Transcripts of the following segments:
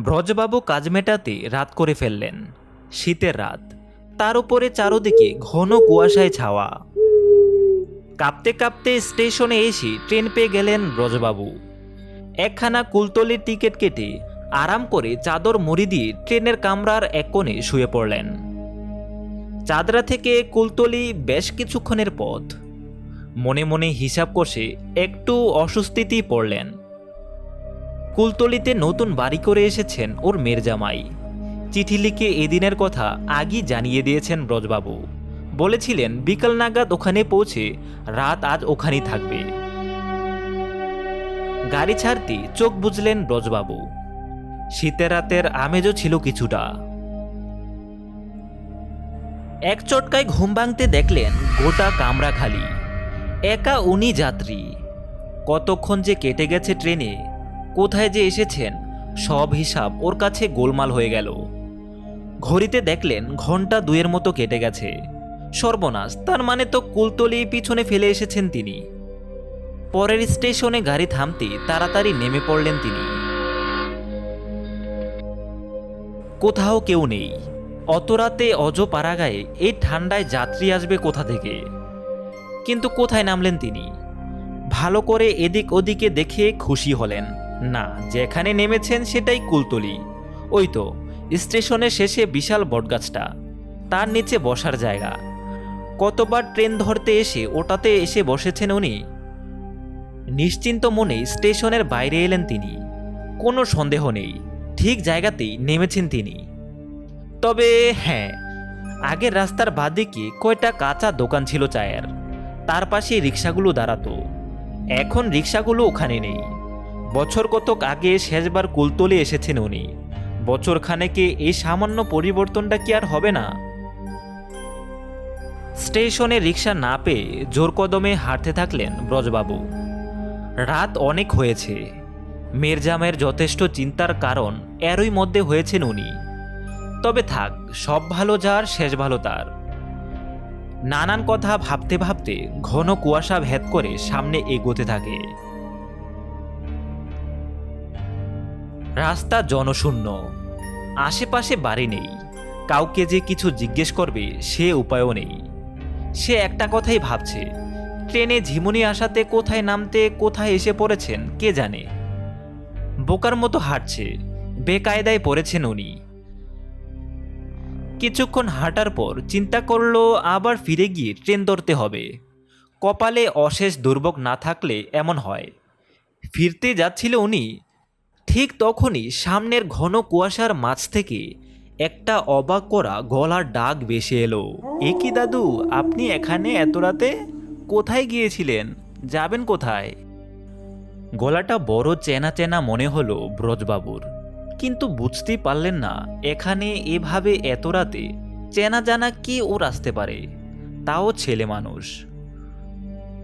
ব্রজবাবু কাজ মেটাতে রাত করে ফেললেন। শীতের রাত। তার উপরে চারদিকে ঘন কুয়াশায় ছাওয়া। কাঁপতে কাঁপতে স্টেশনে এসে ট্রেন পেয়ে গেলেন ব্রজবাবু। একখানা কুলতলির টিকিট কেটে আরাম করে চাদর মুড়ি দিয়ে ট্রেনের কামরার এক কোণে শুয়ে পড়লেন। চাদরা থেকে কুলতলি বেশ কিছুক্ষণের পথ। মনে মনে হিসাব কষে একটু অস্বস্তিতেই পড়লেন। কুলতলিতে নতুন বাড়ি করে এসেছেন ওর মেয়ের জামাই চিঠি লিখে এদিনের কথা আগেই জানিয়ে দিয়েছেন ব্রজবাবু। বলেছিলেন, বিকাল নাগাদ ওখানে পৌঁছে রাত আজ ওখানেই থাকবে। গাড়ি ছাড়তে চোখ বুঝলেন ব্রজবাবু। শীতের রাতের আমেজও ছিল কিছুটা। এক চটকায় ঘুম ভাঙতে দেখলেন গোটা কামরা খালি একা উনি যাত্রী। কতক্ষণ যে কেটে গেছে ট্রেনে কোথায় যে এসেছেন, সব হিসাব ওর কাছে গোলমাল হয়ে গেল। ঘড়িতে দেখলেন ঘণ্টা দুয়ের মতো কেটে গেছে। সর্বনাশ, তার মানে তো কুলতলি পিছনে ফেলে এসেছেন তিনি। পরের স্টেশনে গাড়ি থামতে তাড়াতাড়ি নেমে পড়লেন তিনি। কোথাও কেউ নেই। অত রাতে অজ পাড়াগায়ে এই ঠান্ডায় যাত্রী আসবে কোথা থেকে? কিন্তু কোথায় নামলেন তিনি? ভালো করে এদিক ওদিকে দেখে খুশি হলেন। না, যেখানে নেমেছেন সেটাই কুলতলি। ওই তো, স্টেশনের শেষে বিশাল বটগাছটা। তার নিচে বসার জায়গা। কতবার ট্রেন ধরতে এসে ওটাতে এসে বসেছেন উনি? নিশ্চিন্ত মনে স্টেশনের বাইরে এলেন তিনি। কোনো সন্দেহ নেই, ঠিক জায়গাতেই নেমেছেন তিনি। তবে হ্যাঁ আগের রাস্তার বাদিকে কয়টা কাঁচা দোকান ছিল চায়ের। তার পাশে রিক্সাগুলো দাঁড়াতো। এখন রিক্সাগুলো ওখানে নেই। বছর কতক আগে শেষবার কুলতলে এসেছেন উনি। বছর খানেকে এই সামান্য পরিবর্তনটা কি আর হবে না? স্টেশনে রিক্সা না পেয়ে জোর কদমে হাঁটতে থাকলেন ব্রজবাবু। রাত অনেক হয়েছে। মির্জামের যথেষ্ট চিন্তার কারণ এরই মধ্যে হয়েছেন উনি। তবে থাক, সব ভালো যার, শেষ ভালো তার। নানান কথা ভাবতে ভাবতে ঘন কুয়াশা ভেদ করে সামনে এগোতে থাকে। রাস্তা জনশূন্য। আশেপাশে বাড়ি নেই। কাউকে যে কিছু জিজ্ঞেস করবে, সে উপায়ও নেই। সে একটা কথাই ভাবছে, ট্রেনে ঝিমুনি আসাতে কোথায় নামতে, কোথায় এসে পড়েছেন, কে জানে? বোকার মতো হাঁটছে, বেকায়দায় পড়েছেন উনি। কিছুক্ষণ হাঁটার পর চিন্তা করল, আবার ফিরে গিয়ে ট্রেন ধরতে হবে। কপালে অশেষ দুর্ভোগ না থাকলে এমন হয়। ফিরতে যাচ্ছিল উনি ঠিক তখনই সামনের ঘন কুয়াশার মাঝ থেকে একটা অবাক করা গলার ডাক ভেসে এলো। এ কি দাদু, আপনি এখানে এত রাতে? কোথায় গিয়েছিলেন? যাবেন কোথায়? গলাটা বড় চেনা চেনা মনে হলো ব্রজবাবুর। কিন্তু বুঝতেই পারলেন না, এখানে এভাবে এত রাতে চেনা জানা কি ওর আসতে পারে? তাও ছেলে মানুষ।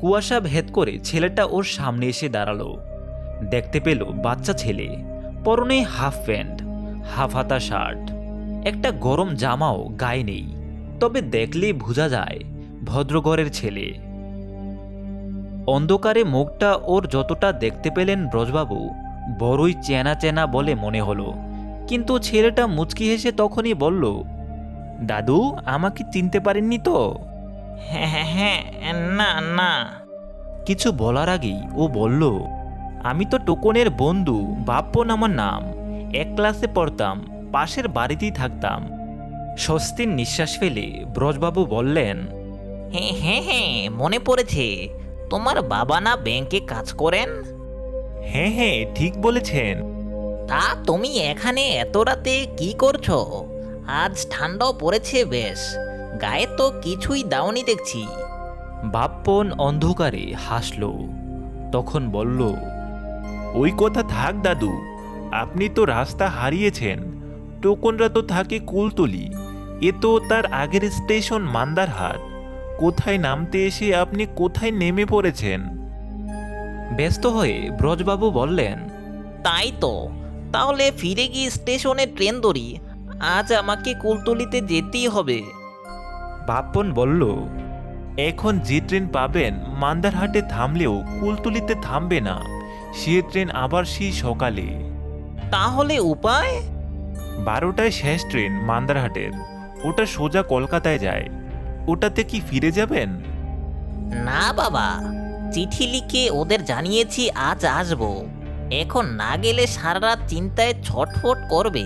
কুয়াশা ভেদ করে ছেলেটা ওর সামনে এসে দাঁড়াল। দেখতে পেল বাচ্চা ছেলে, পরনে হাফ প্যান্ট হাফ হাতা শার্ট একটা গরম জামাও গায়ে নেই। তবে দেখলেই বোঝা যায় ভদ্রঘরের ছেলে। অন্ধকারে মুখটা ওর যতটা দেখতে পেলেন ব্রজবাবু, বড়ই চেনা চেনা বলে মনে হলো। কিন্তু ছেলেটা মুচকি হেসে তখনই বলল, দাদু, আমাকে চিনতে পারেননি তো? হ্যাঁ হ্যাঁ হ্যাঁ না না। কিছু বলার আগেই ও বলল আমি তো টোকনের বন্ধু বাপ্পন আমার নাম। এক ক্লাসে পড়তাম পাশের বাড়িতেই থাকতাম। স্বস্তির নিঃশ্বাস ফেলে ব্রজবাবু বললেন হ্যাঁ হ্যাঁ হ্যাঁ মনে পড়েছে তোমার বাবা না ব্যাংকে কাজ করেন? হ্যাঁ হ্যাঁ ঠিক বলেছেন। তা তুমি এখানে এত রাতে কি করছ? আজ ঠান্ডাও পড়েছে বেশ গায়ে তো কিছুই দাওনি দেখছি। বাপ্পন অন্ধকারে হাসল তখন বলল ওই কথা থাক দাদু। আপনি তো রাস্তা হারিয়েছেন। টোকনরা তো থাকে কুলতলি। এ তো তার আগের স্টেশন মান্দারহাট। কোথায় নামতে এসে আপনি কোথায় নেমে পড়েছেন? ব্যস্ত হয়ে ব্রজবাবু বললেন তাই তো। তাহলে ফিরে গিয়ে স্টেশনে ট্রেন ধরি। আজ আমাকে কুলতলিতে যেতেই হবে। বাপ্পন বলল এখন যে ট্রেন পাবেন মান্দারহাটে থামলেও কুলতলিতে থামবে না। সে ট্রেন আবার সেই সকালে। তাহলে উপায়? বারোটায় শেষ ট্রেন মান্দারহাটের। ওটা সোজা কলকাতায় যায়। ওটাতে কি ফিরে যাবেন? না বাবা চিঠি লিখে ওদের জানিয়েছি আজ আসব। এখন না গেলে সারা রাত চিন্তায় ছটফট করবে।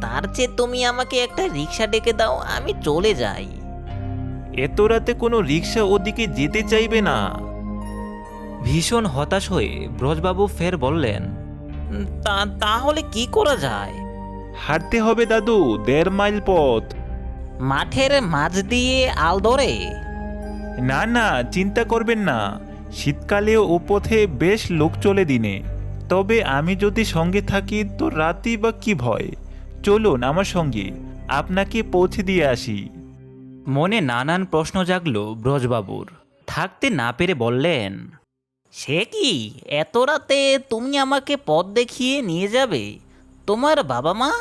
তার চেয়ে তুমি আমাকে একটা রিক্সা ডেকে দাও আমি চলে যাই। এত রাতে কোনো রিক্সা ওদিকে যেতে চাইবে না। ভীষণ হতাশ হয়ে ব্রজবাবু ফের বললেন তা তাহলে কি করা যায়? হাঁটতে হবে দাদু দেড় মাইল পথ। মাঠের মাঝ দিয়ে আলদরে না না চিন্তা করবেন না। শীতকালেও ও পথে বেশ লোক চলে দিনে। তবে আমি যদি সঙ্গে থাকি তো রাতই বা কি ভয়? চলুন আমার সঙ্গে আপনাকে পৌঁছে দিয়ে আসি। মনে নানান প্রশ্ন জাগল ব্রজবাবুর। থাকতে না পেরে বললেন সে কি? এত রাতে তুমি আমাকে পথ দেখিয়ে নিয়ে যাবে? তোমার বাবা মা?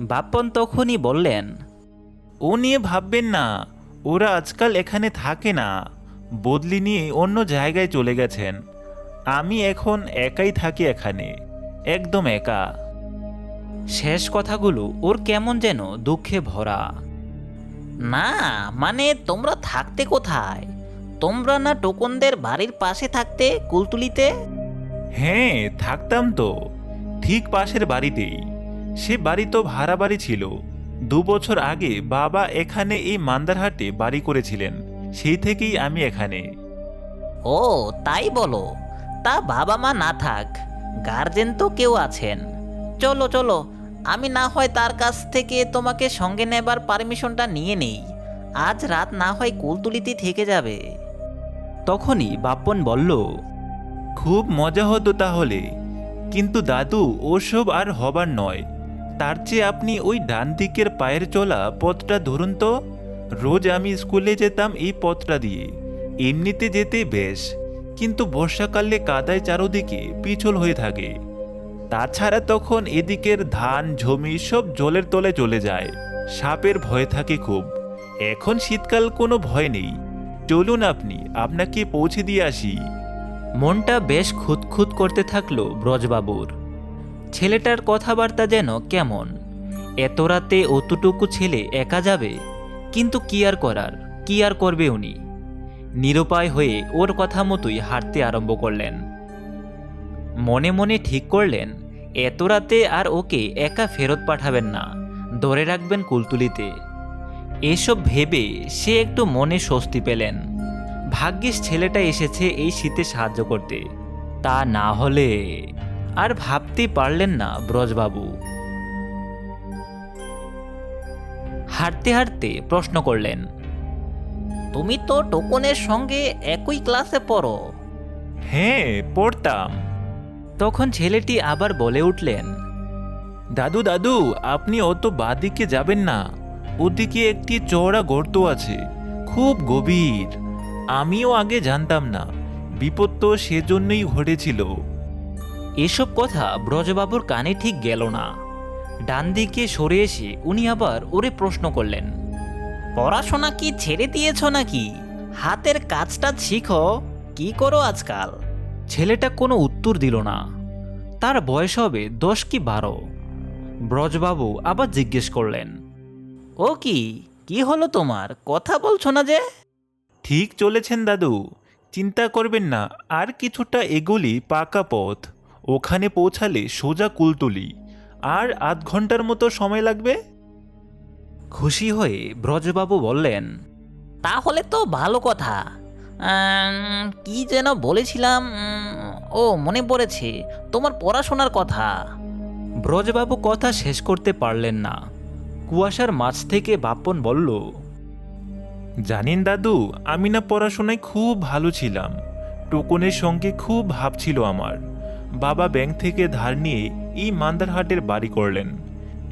বাপ্পন তখনই বললেন ও নিয়ে ভাববেন না ওরা আজকাল এখানে থাকে না। বদলি নিয়ে অন্য জায়গায় চলে গেছেন। আমি এখন একাই থাকি এখানে একদম একা। শেষ কথাগুলো ওর কেমন যেন দুঃখে ভরা। না মানে তোমরা থাকতে কোথায়? তোমরা না টোকনদের বাড়ির পাশে থাকতে কুলতুলিতে? হ্যাঁ থাকতাম তো। ঠিক পাশের বাড়িতেই। সে বাড়ি তো ভাড়া বাড়ি ছিল। দু বছর আগে বাবা এখানে এই মান্দারহাটে বাড়ি করেছিলেন। সেই থেকেই আমি এখানে। ও তাই বলো। তা বাবা মা না থাক গার্জেন তো কেউ আছেন। চলো চলো আমি না হয় তার কাছ থেকে তোমাকে সঙ্গে নেবার পারমিশনটা নিয়ে নেই। আজ রাত না হয় কুলতুলিতে থেকে যাবে। তখনই বাপ্পন বলল, খুব মজা হতো তাহলে। কিন্তু দাদু, ওসব আর হবার নয়। তার চেয়ে আপনি ওই ডান দিকের পায়ের চলা পথটা ধরুন তো। রোজ আমি স্কুলে যেতাম এই পথটা দিয়ে। এমনিতে যেতে বেশ, কিন্তু বর্ষাকালে কাদায় চারোদিকে পিছল হয়ে থাকে। তাছাড়া তখন এদিকের ধান, জমি সব জলের তলে চলে যায়। সাপের ভয় থাকে খুব। এখন শীতকাল কোনো ভয় নেই। চলুন আপনি, আপনাকে পৌঁছে দিয়ে আসি। মনটা বেশ খুঁতখুত করতে থাকল ব্রজবাবুর। ছেলেটার কথাবার্তা যেন কেমন? এত রাতে অতটুকু ছেলে একা যাবে? কিন্তু কি আর করার, কি আর করবে উনি? নিরুপায় হয়ে ওর কথা মতোই হাঁটতে আরম্ভ করলেন। মনে মনে ঠিক করলেন, এত রাতে আর ওকে একা ফেরত পাঠাবেন না, ধরে রাখবেন কুলতুলিতে। এসব ভেবে সে একটু মনে স্বস্তি পেলেন। ভাগ্যিস ছেলেটা এসেছে এই শীতে সাহায্য করতে। তা না হলে আর ভাবতে পারলেন না ব্রজবাবু। হাঁটতে হাঁটতে প্রশ্ন করলেন, তুমি তো টোকনের সঙ্গে একই ক্লাসে পড়ো? হ্যাঁ পড়তাম। তখন ছেলেটি আবার বলে উঠলেন, দাদু দাদু, আপনি অত বাদিকে যাবেন না। ওদিকে একটি চওড়া গর্ত আছে, খুব গভীর। আমিও আগে জানতাম না, বিপদ তো সেজন্যই ঘটেছিল। এসব কথা ব্রজবাবুর কানে ঠিক গেল না। ডান দিকে সরে এসে উনি আবার ওরে প্রশ্ন করলেন, পড়াশোনা কি ছেড়ে দিয়েছ নাকি? হাতের কাজটা শিখো, কি করো আজকাল? ছেলেটা কোনো উত্তর দিল না। তার বয়স হবে দশ কি বারো। ব্রজবাবু আবার জিজ্ঞেস করলেন ও কি? কি হলো তোমার? কথা বলছো না যে? ঠিক চলেছেন দাদু। চিন্তা করবেন না আর কিছুটা এগোলি পাকা পথ। ওখানে পৌঁছালে সোজা কুলতুলি। আর আধ ঘণ্টার মতো সময় লাগবে? খুশি হয়ে ব্রজবাবু বললেন তাহলে তো ভালো কথা। কি যেন বলেছিলাম উম, ও মনে পড়েছে তোমার পড়াশোনার কথা। ব্রজবাবু কথা শেষ করতে পারলেন না। কুয়াশার মাছ থেকে বাপন বলল, জানেন দাদু, আমি না পড়াশোনায় খুব ভালো ছিলাম। টোকনের সঙ্গে খুব ভাব ছিল আমার। বাবা ব্যাংক থেকে ধার নিয়ে এই মান্দারহাটের বাড়ি করলেন।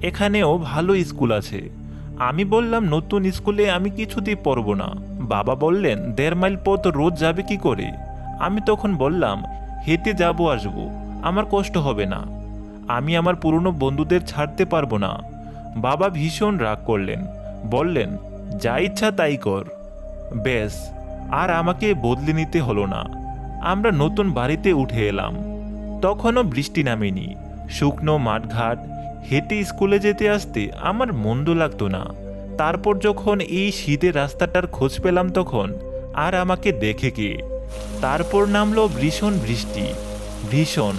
এখানেও ভালো স্কুল আছে। আমি বললাম, নতুন স্কুলে আমি কিছুতেই পড়ব না। বাবা বললেন, দেড় মাইল পথ রোজ যাবে কি করে? আমি তখন বললাম, হেঁটে যাব, আসব। আমার কষ্ট হবে না। আমি আমার পুরনো বন্ধুদের ছাড়তে পারব না। বাবা ভীষণ রাগ করলেন। বললেন, যা ইচ্ছা তাই কর। বেশ, আর আমাকে বদলে নিতে হলো না। আমরা নতুন বাড়িতে উঠে এলাম। তখনও বৃষ্টি নামেনি। শুকনো মাঠঘাট, হেঁটে স্কুলে যেতে আসতে আমার মন্দ লাগতো না। তারপর যখন এই শীতের রাস্তাটার খোঁজ পেলাম তখন, আর আমাকে দেখে কে? তারপর নামলো ভীষণ বৃষ্টি। ভীষণ।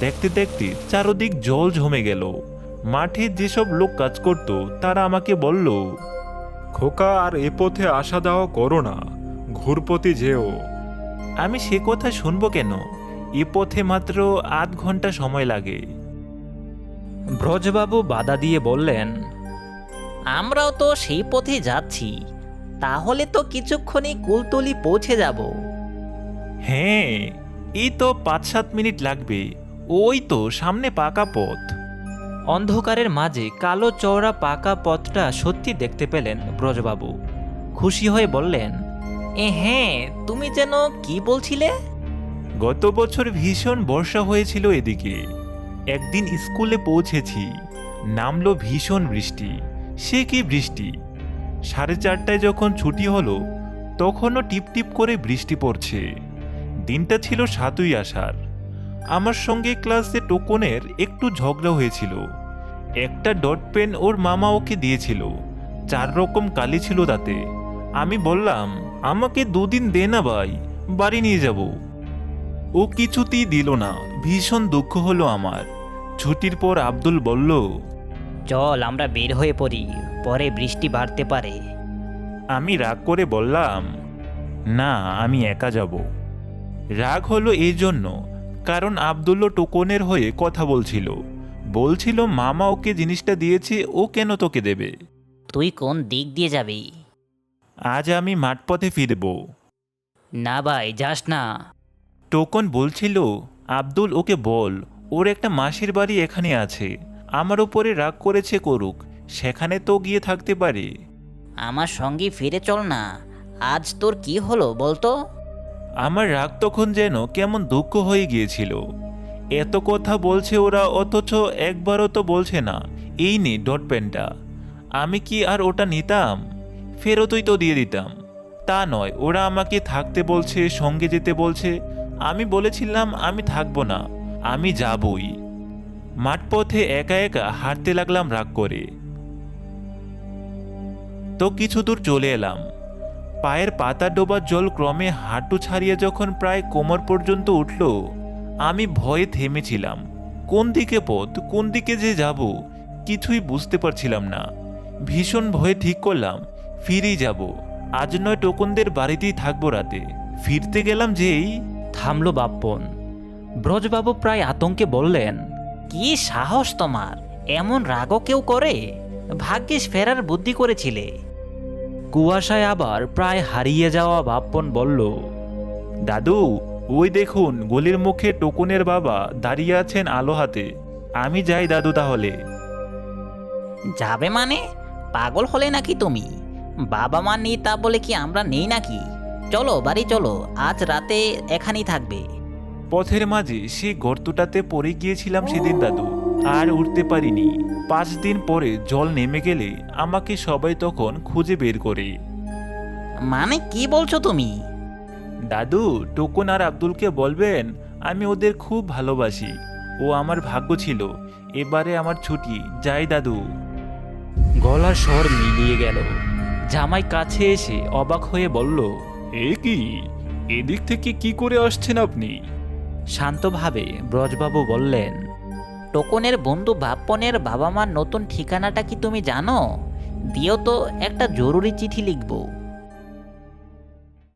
দেখতে দেখতে চারদিক জল জমে গেল। মাঠে যেসব লোক কাজ করত তারা আমাকে বলল খোকা আর এ পথে আসা দেওয়া করো না ঘুরপতি যেও। আমি সে কথা শুনব কেন? এ পথে মাত্র আধ ঘণ্টা সময় লাগে। ব্রজবাবু বাধা দিয়ে বললেন আমরাও তো সেই পথে যাচ্ছি তাহলে তো কিছুক্ষণই কুলতলি পৌঁছে যাব। হ্যাঁ এই তো পাঁচ সাত মিনিট লাগবে ওই তো সামনে পাকা পথ। অন্ধকারের মাঝে কালো চওড়া পাকা পথটা সত্যি দেখতে পেলেন ব্রজবাবু। খুশি হয়ে বললেন, এ হ্যাঁ তুমি যেন কি বলছিলে? গত বছর ভীষণ বর্ষা হয়েছিল এদিকে। একদিন স্কুলে পৌঁছেছি। নামলো ভীষণ বৃষ্টি। সে কি বৃষ্টি? সাড়ে চারটায় যখন ছুটি হলো, তখনও টিপটিপ করে বৃষ্টি পড়ছে। দিনটা ছিল সাতই আষাঢ়। আমার সঙ্গে ক্লাসে টোকনের একটু ঝগড়া হয়েছিল। একটা ডট পেন ওর মামা ওকে দিয়েছিল। চার রকম কালি ছিল তাতে। আমি বললাম আমাকে দুদিন দে না ভাই বাড়ি নিয়ে যাব। ও কিছুতেই দিল না। ভীষণ দুঃখ হলো আমার। ছুটির পর আব্দুল বলল চল আমরা বের হয়ে পড়ি। পরে বৃষ্টি বাড়তে পারে। আমি রাগ করে বললাম না আমি একা যাব। রাগ হলো এই জন্য। কারণ আবদুল্লো টোকনের হয়ে কথা বলছিল। বলছিল মামা ওকে জিনিসটা দিয়েছে ও কেন তোকে দেবে? তুই কোন দিক দিয়ে যাবি? আজ আমি মাঠপথে ফিরব। না ভাই যাস না। টোকন বলছিল আব্দুল ওকে বল ওর একটা মাসির বাড়ি এখানে আছে। আমার উপরে রাগ করেছে করুক সেখানে তো গিয়ে থাকতে পারে। আমার সঙ্গে ফিরে চল না। আজ তোর কি হলো বলতো? আমার রাগ তখন যেন কেমন দুঃখ হয়ে গিয়েছিল। এত কথা বলছে ওরা, অথচ একবারও তো বলছে না। এই নে ডট পেনটা। আমি কি আর ওটা নিতাম? ফেরতই তো দিয়ে দিতাম। তা নয়, ওরা আমাকে থাকতে বলছে, সঙ্গে যেতে বলছে। আমি বলেছিলাম আমি থাকব না, আমি যাবই। মাঠপথে একা একা হাঁটতে লাগলাম রাগ করে। তো কিছু দূর চলে এলাম। পায়ের পাতা ডোবা জল ক্রমে হাঁটু ছাড়িয়ে যখন প্রায় কোমর পর্যন্ত উঠল, আমি ভয়ে থেমেছিলাম। কোন দিকে পথ, কোন দিকে যে যাব, কিছুই বুঝতে পারছিলাম না। ভীষণ ভয়ে ঠিক করলাম, ফিরেই যাব। আজ নয় টোকনদের বাড়িতেই থাকব রাতে। ফিরতে গেলাম যেই থামলো বাপ্পন। ব্রজবাবু প্রায় আতঙ্কে বললেন, কি সাহস তোমার? এমন রাগও কেউ করে? ভাগ্যিস ফেরার বুদ্ধি করেছিলে। কুয়াশায় আবার প্রায় হারিয়ে যাওয়া বাপ্পন বলল দাদু ওই দেখুন গলির মুখে টোকনের বাবা দাঁড়িয়ে আছেন আলো হাতে। আমি যাই দাদু তাহলে। যাবে মানে? পাগল হলে নাকি তুমি? বাবা মা নেই তা বলে কি আমরা নেই নাকি? চলো বাড়ি চলো আজ রাতে এখানেই থাকবে। পথের মাঝে সেই গর্তটাতে পড়ে গিয়েছিলাম সেদিন দাদু। আর উঠতে পারিনি। পাঁচ দিন পরে জল নেমে গেলে আমাকে সবাই তখন খুঁজে বের করে। মানে কি বলছো তুমি? দাদু টোকন আর আব্দুলকে বলবেন আমি ওদের খুব ভালোবাসি। ও আমার ভাগ্য ছিল। এবারে আমার ছুটি। যাই দাদু। গলার স্বর মিলিয়ে গেল। জামাই কাছে এসে অবাক হয়ে বলল এ কি? এদিক থেকে কি করে আসছেন আপনি? শান্তভাবে ব্রজবাবু বললেন টোকনের বন্ধু বাপ্পনের বাবা মার নতুন ঠিকানাটা কি তুমি জানো? দিও তো একটা জরুরি চিঠি লিখব।